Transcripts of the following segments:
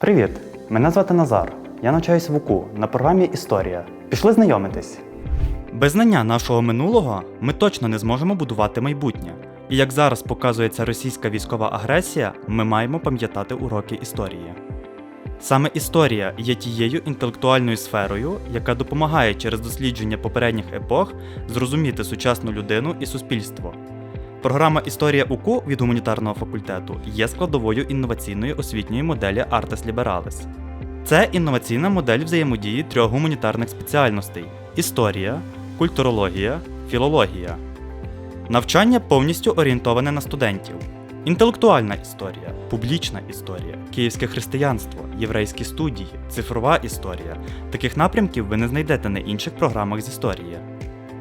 Привіт! Мене звати Назар. Я навчаюсь в УКУ на програмі Історія. Пішли знайомитись. Без знання нашого минулого ми точно не зможемо будувати майбутнє. І як зараз показується російська військова агресія, ми маємо пам'ятати уроки історії. Саме історія є тією інтелектуальною сферою, яка допомагає через дослідження попередніх епох зрозуміти сучасну людину і суспільство. Програма Історія УКУ від гуманітарного факультету є складовою інноваційної освітньої моделі Artes Liberalis. Це інноваційна модель взаємодії трьох гуманітарних спеціальностей: історія, культурологія, філологія. Навчання повністю орієнтоване на студентів. Інтелектуальна історія, публічна історія, київське християнство, єврейські студії, цифрова історія. Таких напрямків ви не знайдете на інших програмах з історії.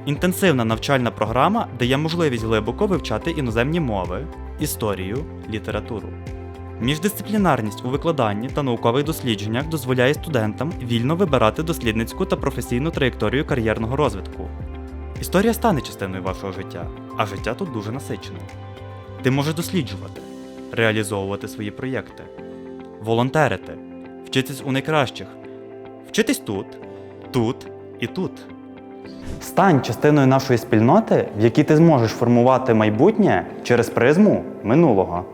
Інтенсивна навчальна програма дає можливість глибоко вивчати іноземні мови, історію, літературу. Міждисциплінарність у викладанні та наукових дослідженнях дозволяє студентам вільно вибирати дослідницьку та професійну траєкторію кар'єрного розвитку. Історія стане частиною вашого життя, а життя тут дуже насичене. Ти можеш досліджувати, реалізовувати свої проєкти, волонтерити, вчитись у найкращих, вчитись тут, тут і тут. Стань частиною нашої спільноти, в якій ти зможеш формувати майбутнє через призму минулого.